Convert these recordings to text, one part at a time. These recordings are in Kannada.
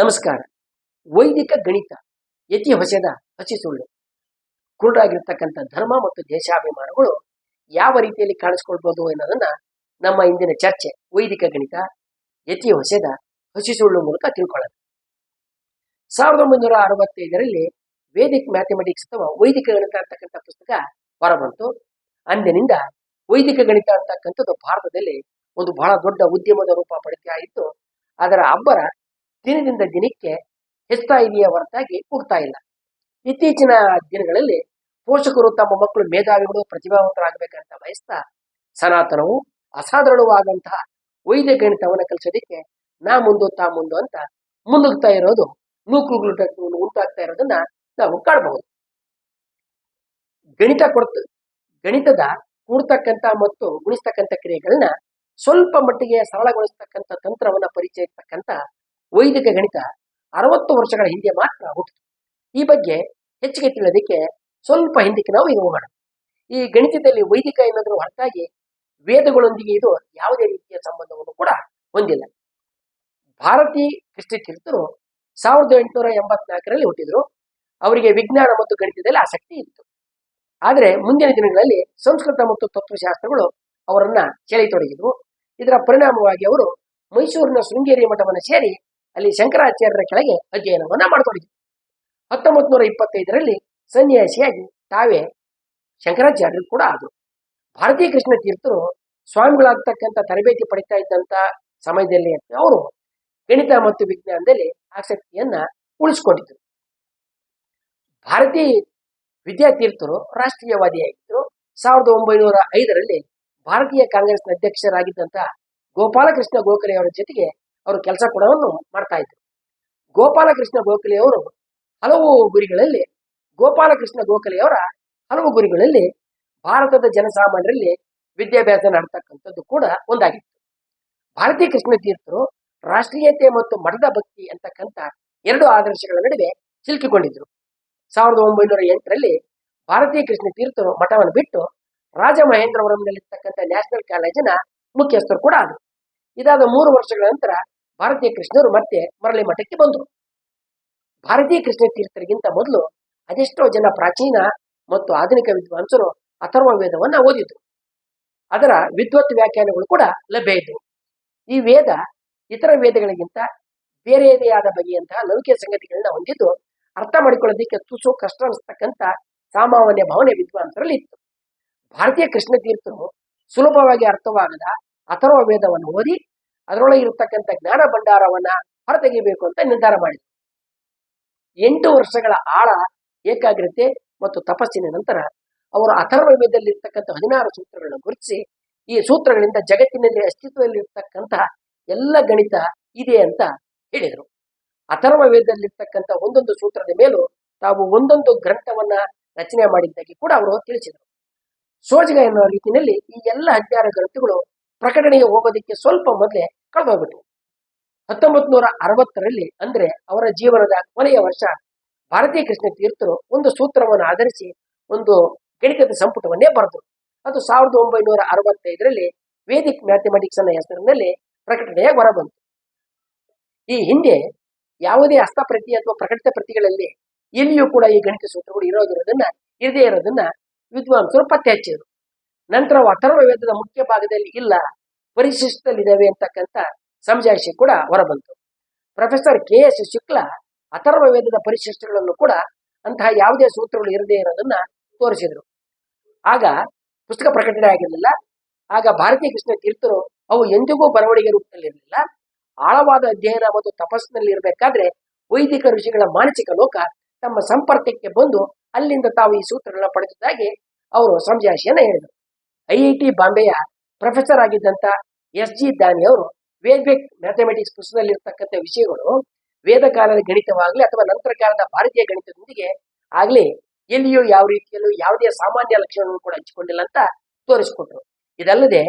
ನಮಸ್ಕಾರ. ವೈದಿಕ ಗಣಿತ ಯತಿ ಹೊಸೆದ ಹಸಿ ಸುಳ್ಳು. ಕುರುಡಾಗಿರ್ತಕ್ಕಂಥ ಧರ್ಮ ಮತ್ತು ದೇಶಾಭಿಮಾನಗಳು ಯಾವ ರೀತಿಯಲ್ಲಿ ಕಾಣಿಸ್ಕೊಳ್ಬೋದು ಅನ್ನೋದನ್ನ ನಮ್ಮ ಇಂದಿನ ಚರ್ಚೆ, ವೈದಿಕ ಗಣಿತ ಯತಿ ಹೊಸೆದ ಹಸಿ ಸುಳ್ಳು ಮೂಲಕ ತಿಳ್ಕೊಳ್ಳೋಣ. ಸಾವಿರದ ಒಂಬೈನೂರ ಅರವತ್ತೈದರಲ್ಲಿ ವೇದಿಕ್ ಮ್ಯಾಥಮೆಟಿಕ್ಸ್ ಅಥವಾ ವೈದಿಕ ಗಣಿತ ಅಂತಕ್ಕಂಥ ಪುಸ್ತಕ ಹೊರಬಂತು. ಅಂದಿನಿಂದ ವೈದಿಕ ಗಣಿತ ಅಂತಕ್ಕಂಥದ್ದು ಭಾರತದಲ್ಲಿ ಒಂದು ಬಹಳ ದೊಡ್ಡ ಉದ್ಯಮದ ರೂಪ ಪಡಿತಾ ಆಯಿತು ಅದರ ಅಬ್ಬರ ದಿನದಿಂದ ದಿನಕ್ಕೆ ಹೆಚ್ಚುತ್ತಾ ಇದೆಯೇ ಹೊರತಾಗಿ ಹೋಗ್ತಾ ಇಲ್ಲ. ಇತ್ತೀಚಿನ ದಿನಗಳಲ್ಲಿ ಪೋಷಕರು ತಮ್ಮ ಮಕ್ಕಳು ಮೇಧಾವಿಗಳು ಪ್ರತಿಭಾವಂತರಾಗಬೇಕಂತ ಬಯಸ್ತಾ ಸನಾತನವು ಅಸಾಧಾರಣವಾದಂತಹ ವೈದ್ಯ ಗಣಿತವನ್ನು ಕಲಿಸೋದಕ್ಕೆ ನಾ ಮುಂದು ತಾ ಮುಂದು ಅಂತ ಮುಂದುಗ್ತಾ ಇರೋದು ನೂಕುಗಳು ಉಂಟಾಗ್ತಾ ಇರೋದನ್ನ ನಾವು ಕಾಣಬಹುದು ಗಣಿತ ಕೊಡ್ತ, ಗಣಿತದ ಕೂಡ್ತಕ್ಕಂಥ ಮತ್ತು ಗುಣಿಸ್ತಕ್ಕಂಥ ಕ್ರಿಯೆಗಳನ್ನ ಸ್ವಲ್ಪ ಮಟ್ಟಿಗೆ ಸರಳಗೊಳಿಸ್ತಕ್ಕಂಥ ತಂತ್ರವನ್ನ ಪರಿಚಯಿಸ್ತಕ್ಕಂಥ ವೈದಿಕ ಗಣಿತ ಅರವತ್ತು ವರ್ಷಗಳ ಹಿಂದೆ ಮಾತ್ರ ಹುಟ್ಟಿತು. ಈ ಬಗ್ಗೆ ಹೆಚ್ಚಿಗೆ ತಿಳಿಯೋದಕ್ಕೆ ಸ್ವಲ್ಪ ಹಿಂದಕ್ಕೆ ನಾವು ಇದು ಹೋಗೋಣ. ಈ ಗಣಿತದಲ್ಲಿ ವೈದಿಕ ಎನ್ನುವುದರ ಹೊರತಾಗಿ ವೇದಗಳೊಂದಿಗೆ ಇದು ಯಾವುದೇ ರೀತಿಯ ಸಂಬಂಧವನ್ನು ಕೂಡ ಹೊಂದಿಲ್ಲ. ಭಾರತೀ ಕೃಷ್ಣ ತೀರ್ಥರು ಸಾವಿರದ ಎಂಟುನೂರ ಎಂಬತ್ನಾಲ್ಕರಲ್ಲಿ ಹುಟ್ಟಿದ್ರು. ಅವರಿಗೆ ವಿಜ್ಞಾನ ಮತ್ತು ಗಣಿತದಲ್ಲಿ ಆಸಕ್ತಿ ಇತ್ತು. ಆದರೆ ಮುಂದಿನ ದಿನಗಳಲ್ಲಿ ಸಂಸ್ಕೃತ ಮತ್ತು ತತ್ವಶಾಸ್ತ್ರಗಳು ಅವರನ್ನ ಸೆಳೆಯತೊಡಗಿದ್ವು. ಇದರ ಪರಿಣಾಮವಾಗಿ ಅವರು ಮೈಸೂರಿನ ಶೃಂಗೇರಿ ಮಠವನ್ನು ಸೇರಿ ಅಲ್ಲಿ ಶಂಕರಾಚಾರ್ಯರ ಕೆಳಗೆ ಅಧ್ಯಯನವನ್ನ ಮಾಡ್ಕೊಂಡಿದ್ರು ಹತ್ತೊಂಬತ್ತು ನೂರ ಇಪ್ಪತ್ತೈದರಲ್ಲಿ ಸನ್ಯಾಸಿಯಾಗಿ ತಾವೇ ಶಂಕರಾಚಾರ್ಯರು ಕೂಡ ಆದರು. ಭಾರತೀಯ ಕೃಷ್ಣ ತೀರ್ಥರು ಸ್ವಾಮಿಗಳಾಗ್ತಕ್ಕಂಥ ತರಬೇತಿ ಪಡಿತಾ ಇದ್ದಂತ ಸಮಯದಲ್ಲಿ ಅವರು ಗಣಿತ ಮತ್ತು ವಿಜ್ಞಾನದಲ್ಲಿ ಆಸಕ್ತಿಯನ್ನ ಉಳಿಸ್ಕೊಂಡಿದ್ರು. ಭಾರತೀಯ ವಿದ್ಯಾತೀರ್ಥರು ರಾಷ್ಟ್ರೀಯವಾದಿಯಾಗಿದ್ದರು ಸಾವಿರದ ಒಂಬೈನೂರ ಐದರಲ್ಲಿ ಭಾರತೀಯ ಕಾಂಗ್ರೆಸ್ನ ಅಧ್ಯಕ್ಷರಾಗಿದ್ದಂತ ಗೋಪಾಲಕೃಷ್ಣ ಗೋಖಲೆ ಅವರ ಜೊತೆಗೆ ಅವರು ಕೆಲಸ ಕೂಡವನ್ನು ಮಾಡ್ತಾ ಇದ್ರು. ಗೋಪಾಲಕೃಷ್ಣ ಗೋಖಲೆಯವರು ಹಲವು ಗುರಿಗಳಲ್ಲಿ, ಗೋಪಾಲಕೃಷ್ಣ ಗೋಖಲೆಯವರ ಹಲವು ಗುರಿಗಳಲ್ಲಿ ಭಾರತದ ಜನಸಾಮಾನ್ಯರಲ್ಲಿ ವಿದ್ಯಾಭ್ಯಾಸ ನಡೆತಕ್ಕಂಥದ್ದು ಕೂಡ ಒಂದಾಗಿತ್ತು. ಭಾರತೀಯ ಕೃಷ್ಣ ತೀರ್ಥರು ರಾಷ್ಟ್ರೀಯತೆ ಮತ್ತು ಮಠದ ಭಕ್ತಿ ಅಂತಕ್ಕಂಥ ಎರಡು ಆದರ್ಶಗಳ ನಡುವೆ ಸಿಲುಕಿಕೊಂಡಿದ್ರು. ಸಾವಿರದ ಒಂಬೈನೂರ ಎಂಟರಲ್ಲಿ ಭಾರತೀಯ ಕೃಷ್ಣ ತೀರ್ಥರು ಮಠವನ್ನು ಬಿಟ್ಟು ರಾಜಮಹೇಂದ್ರವರಂನಲ್ಲಿರ್ತಕ್ಕಂಥ ನ್ಯಾಷನಲ್ ಕಾಲೇಜಿನ ಮುಖ್ಯಸ್ಥರು ಕೂಡ ಆದರು. ಇದಾದ ಮೂರು ವರ್ಷಗಳ ನಂತರ ಭಾರತೀಯ ಕೃಷ್ಣರು ಮತ್ತೆ ಮರಳಿ ಮಠಕ್ಕೆ ಬಂದರು. ಭಾರತೀಯ ಕೃಷ್ಣ ತೀರ್ಥರಿಗಿಂತ ಮೊದಲು ಅದೆಷ್ಟೋ ಜನ ಪ್ರಾಚೀನ ಮತ್ತು ಆಧುನಿಕ ವಿದ್ವಾಂಸರು ಅಥರ್ವ ವೇದವನ್ನು ಓದಿದ್ರು. ಅದರ ವಿದ್ವತ್ ವ್ಯಾಖ್ಯಾನಗಳು ಕೂಡ ಲಭ್ಯ ಇದ್ದವು ಈ ವೇದ ಇತರ ವೇದಗಳಿಗಿಂತ ಬೇರೆಯದೇ ಆದ ಬಗೆಯಂತಹ ಲೌಕಿಕ ಸಂಗತಿಗಳನ್ನ ಹೊಂದಿದ್ದು ಅರ್ಥ ಮಾಡಿಕೊಳ್ಳೋದಕ್ಕೆ ತುಸು ಕಷ್ಟ ಅನಿಸ್ತಕ್ಕಂಥ ಸಾಮಾನ್ಯ ಭಾವನೆ ವಿದ್ವಾಂಸರಲ್ಲಿ ಇತ್ತು. ಭಾರತೀಯ ಕೃಷ್ಣ ತೀರ್ಥರು ಸುಲಭವಾಗಿ ಅರ್ಥವಾಗದ ಅಥರ್ವ ವೇದವನ್ನು ಓದಿ ಅದರೊಳಗೆ ಇರತಕ್ಕಂಥ ಜ್ಞಾನ ಭಂಡಾರವನ್ನ ಹೊರತೆಗೆಯಬೇಕು ಅಂತ ನಿರ್ಧಾರ ಮಾಡಿದರು. ಎಂಟು ವರ್ಷಗಳ ಆಳ ಏಕಾಗ್ರತೆ ಮತ್ತು ತಪಸ್ಸಿನ ನಂತರ ಅವರು ಅಥರ್ವವೇದಲ್ಲಿರ್ತಕ್ಕಂಥ ಹದಿನಾರು ಸೂತ್ರಗಳನ್ನು ಗುರುತಿಸಿ, ಈ ಸೂತ್ರಗಳಿಂದ ಜಗತ್ತಿನಲ್ಲಿ ಅಸ್ತಿತ್ವದಲ್ಲಿರ್ತಕ್ಕಂತಹ ಎಲ್ಲ ಗಣಿತ ಇದೆ ಅಂತ ಹೇಳಿದರು. ಅಥರ್ವ ವೇದದಲ್ಲಿರ್ತಕ್ಕಂಥ ಒಂದೊಂದು ಸೂತ್ರದ ಮೇಲೂ ತಾವು ಒಂದೊಂದು ಗ್ರಂಥವನ್ನ ರಚನೆ ಮಾಡಿದ್ದಾಗಿ ಕೂಡ ಅವರು ತಿಳಿಸಿದರು. ಸೋಜಿಗ ಎನ್ನುವ ರೀತಿಯಲ್ಲಿ ಈ ಎಲ್ಲ ಹದಿನಾರು ಗ್ರಂಥಗಳು ಪ್ರಕಟಣೆಗೆ ಹೋಗೋದಕ್ಕೆ ಸ್ವಲ್ಪ ಮೊದಲೇ ಕಳೆದೋಗ್ಬಿಟ್ವು ಹತ್ತೊಂಬತ್ ನೂರ ಅರವತ್ತರಲ್ಲಿ ಅಂದ್ರೆ ಅವರ ಜೀವನದ ಕೊನೆಯ ವರ್ಷ ಭಾರತೀಯ ಕೃಷ್ಣ ತೀರ್ಥರು ಒಂದು ಸೂತ್ರವನ್ನು ಆಧರಿಸಿ ಒಂದು ಗಣಿತದ ಸಂಪುಟವನ್ನೇ ಬರೆದರು. ಅದು ಸಾವಿರದ ಒಂಬೈನೂರ ಅರವತ್ತೈದರಲ್ಲಿ ವೇದಿಕ್ ಮ್ಯಾಥಮೆಟಿಕ್ಸ್ ಅನ್ನ ಹೆಸರಿನಲ್ಲಿ ಪ್ರಕಟಣೆಯಾಗಿ ಹೊರಬಂತು. ಈ ಹಿಂದೆ ಯಾವುದೇ ಹಸ್ತಪ್ರತಿ ಅಥವಾ ಪ್ರಕಟಿತ ಪ್ರತಿಗಳಲ್ಲಿ ಎಲ್ಲಿಯೂ ಕೂಡ ಈ ಗಣಿತ ಸೂತ್ರಗಳು ಇರೋದಿರೋದನ್ನ, ಇರದೇ ಇರೋದನ್ನ ವಿದ್ವಾಂಸರು ಪತ್ತೆ ಹಚ್ಚಿದರು. ನಂತರ ಅಥರ್ವ ವೇದದ ಮುಖ್ಯ ಭಾಗದಲ್ಲಿ ಇಲ್ಲ. ಪರಿಶಿಷ್ಟದಲ್ಲಿದ್ದಾವೆ ಅಂತಕ್ಕಂಥ ಸಮಜಾಯಿಷಿ ಕೂಡ ಹೊರಬಂತು. Professor K S Shukla Atharva ವೇದದ ಪರಿಶಿಷ್ಟಗಳನ್ನು ಕೂಡ ಅಂತಹ ಯಾವುದೇ ಸೂತ್ರಗಳು ಇರದೇ ಇರೋದನ್ನ ತೋರಿಸಿದ್ರು. ಆಗ ಪುಸ್ತಕ ಪ್ರಕಟಣೆ ಆಗಿರಲಿಲ್ಲ. ಆಗ ಭಾರತೀಯ ಕೃಷ್ಣ ತೀರ್ಥರು ಅವು ಎಂದಿಗೂ ಬರವಣಿಗೆ ರೂಪದಲ್ಲಿರಲಿಲ್ಲ ಆಳವಾದ ಅಧ್ಯಯನ ಮತ್ತು ತಪಸ್ಸಿನಲ್ಲಿ ಇರಬೇಕಾದ್ರೆ ವೈದಿಕ ಋಷಿಗಳ ಮಾನಸಿಕ ಲೋಕ ತಮ್ಮ ಸಂಪರ್ಕಕ್ಕೆ ಬಂದು ಅಲ್ಲಿಂದ ತಾವು ಈ ಸೂತ್ರಗಳನ್ನ ಪಡೆದಿದ್ದಾಗಿ ಅವರು ಸಂಜಾಶಿಯನ್ನು ಹೇಳಿದರು. ಐಐಟಿ ಬಾಂಬೆಯ ಪ್ರೊಫೆಸರ್ ಆಗಿದ್ದಂತ ಎಸ್ ಜಿ ದಾನಿ ಅವರು ವೇದ್ವಿಕ್ ಮ್ಯಾಥಮೆಟಿಕ್ಸ್ ಪುಸ್ತಕದಲ್ಲಿರ್ತಕ್ಕಂಥ ವಿಷಯಗಳು ವೇದ ಕಾಲದ ಗಣಿತವಾಗಲಿ ಅಥವಾ ನಂತರ ಕಾಲದ ಭಾರತೀಯ ಗಣಿತದೊಂದಿಗೆ ಆಗಲಿ ಎಲ್ಲಿಯೂ ಯಾವ ರೀತಿಯಲ್ಲೂ ಯಾವುದೇ ಸಾಮಾನ್ಯ ಲಕ್ಷಣವನ್ನು ಕೂಡ ಹಂಚಿಕೊಂಡಿಲ್ಲ ಅಂತ ತೋರಿಸಿಕೊಟ್ರು. ಇದಲ್ಲದೆ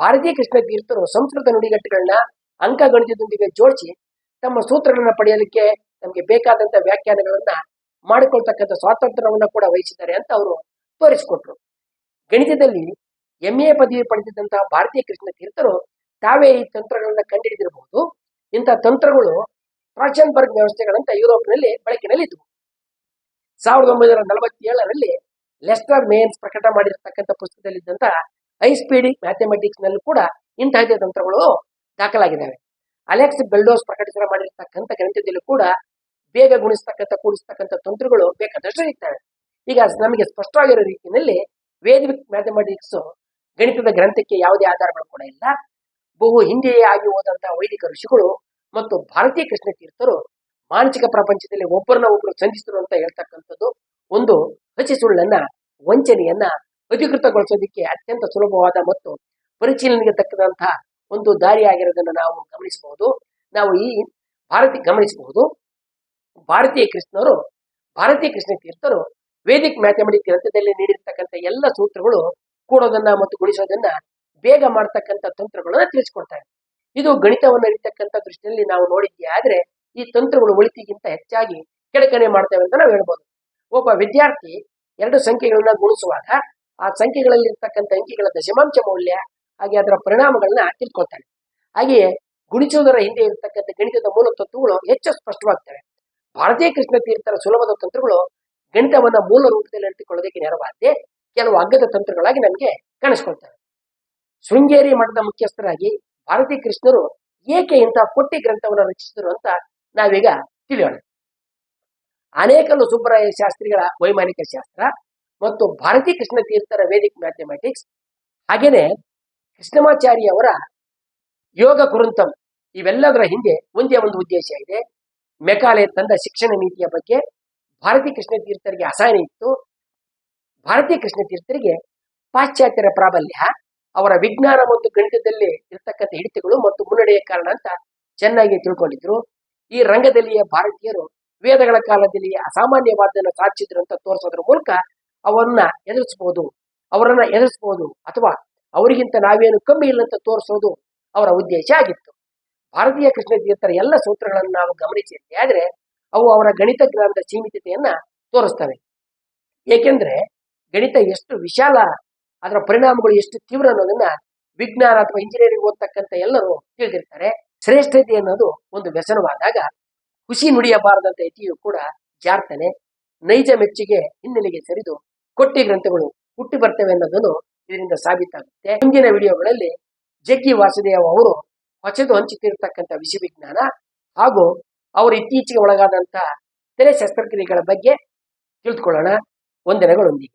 ಭಾರತೀಯ ಕೃಷ್ಣ ತೀರ್ಥರು ಸಂಸ್ಕೃತ ನುಡಿಗಟ್ಟುಗಳನ್ನ ಅಂಕ ಗಣಿತದೊಂದಿಗೆ ಜೋಡಿಸಿ ತಮ್ಮ ಸೂತ್ರಗಳನ್ನ ಪಡೆಯಲಿಕ್ಕೆ ನಮಗೆ ಬೇಕಾದಂತ ವ್ಯಾಖ್ಯಾನಗಳನ್ನ ಮಾಡಿಕೊಳ್ತಕ್ಕಂಥ ಸ್ವಾತಂತ್ರ್ಯವನ್ನ ಕೂಡ ವಹಿಸಿದ್ದಾರೆ ಅಂತ ಅವರು ತೋರಿಸಿಕೊಟ್ರು. ಗಣಿತದಲ್ಲಿ ಎಂ ಎ ಪದವಿ ಪಡೆದಿದ್ದಂತಹ ಭಾರತೀಯ ಕೃಷ್ಣ ತೀರ್ಥರು ತಾವೇ ಈ ತಂತ್ರಗಳನ್ನ ಕಂಡುಹಿಡಿದಿರಬಹುದು. ಇಂತಹ ತಂತ್ರಗಳು ಪ್ರಾಚನ್ಬರ್ಗ್ ವ್ಯವಸ್ಥೆಗಳಂತ ಯುರೋಪ್ನಲ್ಲಿ ಬಳಕೆಯಲ್ಲಿದ್ದವು ಸಾವಿರದ ಒಂಬೈನೂರ ನಲವತ್ತೇಳರಲ್ಲಿ ಲೆಸ್ಟರ್ ಮೇನ್ಸ್ ಪ್ರಕಟ ಮಾಡಿರತಕ್ಕಂಥ ಪುಸ್ತಕದಲ್ಲಿದ್ದಂಥ ಹೈ ಸ್ಪೀಡ್ ಮ್ಯಾಥಮೆಟಿಕ್ಸ್ ನಲ್ಲೂ ಕೂಡ ಇಂತಹದೇ ತಂತ್ರಗಳು ದಾಖಲಾಗಿದ್ದಾವೆ. ಅಲೆಕ್ಸ್ ಬೆಲ್ಡೋಸ್ ಪ್ರಕಟಿಸ ಮಾಡಿರ್ತಕ್ಕಂಥ ಗ್ರಂಥದಲ್ಲೂ ಕೂಡ ಬೇಗ ಗುಣಿಸ್ತಕ್ಕಂಥ, ಕೂಡಿಸ್ತಕ್ಕಂಥ ತಂತ್ರಗಳು ಬೇಕಾದಷ್ಟು ಇರ್ತವೆ ಈಗ ನಮಗೆ ಸ್ಪಷ್ಟವಾಗಿರೋ ರೀತಿಯಲ್ಲಿ ವೇದಿಕ್ ಮ್ಯಾಥಮೆಟಿಕ್ಸ್ ಗಣಿತದ ಗ್ರಂಥಕ್ಕೆ ಯಾವುದೇ ಆಧಾರಗಳು ಕೂಡ ಇಲ್ಲ. ಬಹು ಹಿಂದೆಯೇ ಆಗಿ ಹೋದಂತಹ ವೈದಿಕ ಋಷಿಗಳು ಮತ್ತು ಭಾರತೀಯ ಕೃಷ್ಣ ತೀರ್ಥರು ಮಾನಸಿಕ ಪ್ರಪಂಚದಲ್ಲಿ ಒಬ್ಬರನ್ನ ಒಬ್ಬರು ಸಂಧಿಸಿದ್ರು ಅಂತ ಹೇಳ್ತಕ್ಕಂಥದ್ದು ಒಂದು ಹಸಿ ಸುಳ್ಳನ್ನ, ವಂಚನೆಯನ್ನ ಅಧಿಕೃತಗೊಳಿಸೋದಕ್ಕೆ ಅತ್ಯಂತ ಸುಲಭವಾದ ಮತ್ತು ಪರಿಶೀಲನೆಗೆ ತಕ್ಕದಂತಹ ಒಂದು ದಾರಿಯಾಗಿರೋದನ್ನು ನಾವು ಗಮನಿಸಬಹುದು. ನಾವು ಈ ಭಾರತಿ, ಗಮನಿಸಬಹುದು. ಭಾರತೀಯ ಕೃಷ್ಣರು, ಭಾರತೀಯ ಕೃಷ್ಣ ತೀರ್ಥರು ವೇದಿಕ್ ಮ್ಯಾಥಮೆಟಿಕ್ ಗ್ರಂಥದಲ್ಲಿ ನೀಡಿರ್ತಕ್ಕಂಥ ಎಲ್ಲ ಸೂತ್ರಗಳು ಕೂಡೋದನ್ನ ಮತ್ತು ಗುಣಿಸೋದನ್ನ ಬೇಗ ಮಾಡ್ತಕ್ಕಂಥ ತಂತ್ರಗಳನ್ನ ತಿಳಿಸ್ಕೊಡ್ತಾರೆ. ಇದು ಗಣಿತವನ್ನು ಅರಿತಕ್ಕಂಥ ದೃಷ್ಟಿಯಲ್ಲಿ ನಾವು ನೋಡಿದ್ವಿ ಆದ್ರೆ ಈ ತಂತ್ರಗಳು ಒಳಿತಿಗಿಂತ ಹೆಚ್ಚಾಗಿ ಕೆಡಕನೆ ಮಾಡ್ತೇವೆ ಅಂತ ನಾವು ಹೇಳ್ಬೋದು. ಒಬ್ಬ ವಿದ್ಯಾರ್ಥಿ ಎರಡು ಸಂಖ್ಯೆಗಳನ್ನ ಗುಣಿಸುವಾಗ ಆ ಸಂಖ್ಯೆಗಳಲ್ಲಿ ಇರ್ತಕ್ಕಂಥ ಅಂಕಿಗಳ ದಶಮಾಂಶ ಮೌಲ್ಯ, ಹಾಗೆ ಅದರ ಪರಿಣಾಮಗಳನ್ನ ತಿಳ್ಕೊತಾನೆ ಹಾಗೆಯೇ ಗುಣಿಸುವುದರ ಹಿಂದೆ ಇರತಕ್ಕಂಥ ಗಣಿತದ ಮೂಲ ತತ್ವಗಳು ಹೆಚ್ಚು ಸ್ಪಷ್ಟವಾಗ್ತವೆ. ಭಾರತೀಯ ಕೃಷ್ಣ ತೀರ್ಥರ ಸುಲಭದ ತಂತ್ರಗಳು ಗಣಿತವನ್ನ ಮೂಲ ರೂಪದಲ್ಲಿ ಅಂಟಿಕೊಳ್ಳೋದಕ್ಕೆ ನೆರವಾಗದೆ ಕೆಲವು ಅಗ್ಗದ ತಂತ್ರಗಳಾಗಿ ನಮಗೆ ಕಾಣಿಸ್ಕೊಳ್ತವೆ. ಶೃಂಗೇರಿ ಮಠದ ಮುಖ್ಯಸ್ಥರಾಗಿ ಭಾರತೀ ಕೃಷ್ಣರು ಏಕೆ ಇಂತಹ ಕೊಟ್ಟಿ ಗ್ರಂಥವನ್ನು ರಚಿಸಿದರು ಅಂತ ನಾವೀಗ ತಿಳಿಯೋಣ. ಅನೇಕಲು ಸುಬ್ಬರಾಯ ಶಾಸ್ತ್ರಿಗಳ ವೈಮಾನಿಕ ಶಾಸ್ತ್ರ ಮತ್ತು ಭಾರತೀ ಕೃಷ್ಣ ತೀರ್ಥರ ವೇದಿಕ್ ಮ್ಯಾಥಮೆಟಿಕ್ಸ್ ಹಾಗೇನೆ ಕೃಷ್ಣಮಾಚಾರ್ಯ ಅವರ ಯೋಗ ಕುರುಂತಂ ಇವೆಲ್ಲದರ ಹಿಂದೆ ಒಂದೇ ಒಂದು ಉದ್ದೇಶ ಇದೆ. ಮೆಕಾಲೆ ತಂದ ಶಿಕ್ಷಣ ನೀತಿಯ ಬಗ್ಗೆ ಭಾರತೀ ಕೃಷ್ಣ ತೀರ್ಥರಿಗೆ ಅಸಹನೆ ಇತ್ತು. ಭಾರತೀಯ ಕೃಷ್ಣ ತೀರ್ಥರಿಗೆ ಪಾಶ್ಚಾತ್ಯರ ಪ್ರಾಬಲ್ಯ, ಅವರ ವಿಜ್ಞಾನ ಮತ್ತು ಗಣಿತದಲ್ಲಿ ಇರತಕ್ಕಂಥ ಹಿಡಿತಗಳು ಮತ್ತು ಮುನ್ನಡೆಯ ಕಾರಣ ಅಂತ ಚೆನ್ನಾಗಿ ತಿಳ್ಕೊಂಡಿದ್ರು. ಈ ರಂಗದಲ್ಲಿಯ ಭಾರತೀಯರು ವೇದಗಳ ಕಾಲದಲ್ಲಿ ಅಸಾಮಾನ್ಯವಾದನ್ನು ಸಾಧಿಸಿದ್ರು ಅಂತ ತೋರಿಸೋದ್ರ ಮೂಲಕ ಅವರನ್ನ ಎದುರಿಸಬಹುದು ಅವರನ್ನ ಎದುರಿಸಬಹುದು ಅಥವಾ ಅವರಿಗಿಂತ ನಾವೇನು ಕಮ್ಮಿ ಇಲ್ಲ ಅಂತ ತೋರಿಸೋದು ಅವರ ಉದ್ದೇಶ ಆಗಿತ್ತು. ಭಾರತೀಯ ಕೃಷ್ಣ ತೀರ್ಥರ ಎಲ್ಲ ಸೂತ್ರಗಳನ್ನು ನಾವು ಗಮನಿಸಿದ್ದೆ ಆದ್ರೆ ಅವು ಅವರ ಗಣಿತ ಜ್ಞಾನದ ಸೀಮಿತತೆಯನ್ನ ತೋರಿಸ್ತವೆ. ಏಕೆಂದ್ರೆ ಗಣಿತ ಎಷ್ಟು ವಿಶಾಲ, ಅದರ ಪರಿಣಾಮಗಳು ಎಷ್ಟು ತೀವ್ರ ಅನ್ನೋದನ್ನ ವಿಜ್ಞಾನ ಅಥವಾ ಇಂಜಿನಿಯರಿಂಗ್ ಓದ್ತಕ್ಕಂಥ ಎಲ್ಲರೂ ತಿಳಿದಿರ್ತಾರೆ. ಶ್ರೇಷ್ಠತೆ ಅನ್ನೋದು ಒಂದು ವ್ಯಸನವಾದಾಗ ಖುಷಿ ನುಡಿಯಬಾರದಂತ ಯತಿಯು ಕೂಡ ಜಾರ್ತಾನೆ, ನೈಜ ಮೆಚ್ಚುಗೆ ಹಿನ್ನೆಲೆಗೆ ಸರಿದು ಕೊಟ್ಟಿ ಗ್ರಂಥಗಳು ಹುಟ್ಟಿ ಬರ್ತವೆ ಅನ್ನೋದನ್ನು ಇದರಿಂದ ಸಾಬೀತಾಗುತ್ತೆ. ಮುಂದಿನ ವಿಡಿಯೋಗಳಲ್ಲಿ ಜಗ್ಗಿ ವಾಸುದೇವ ಅವರು ಹೊಸದು ಹಂಚುತ್ತಿರತಕ್ಕಂಥ ವಿಷಿ ವಿಜ್ಞಾನ ಹಾಗೂ ಅವರು ಇತ್ತೀಚೆಗೆ ಒಳಗಾದಂತಹ ತೆರೆ ಶಸ್ತ್ರಕ್ರಿಯೆಗಳ ಬಗ್ಗೆ ತಿಳಿದುಕೊಳ್ಳೋಣ. ವಂದನೆಗಳೊಂದಿಗೆ.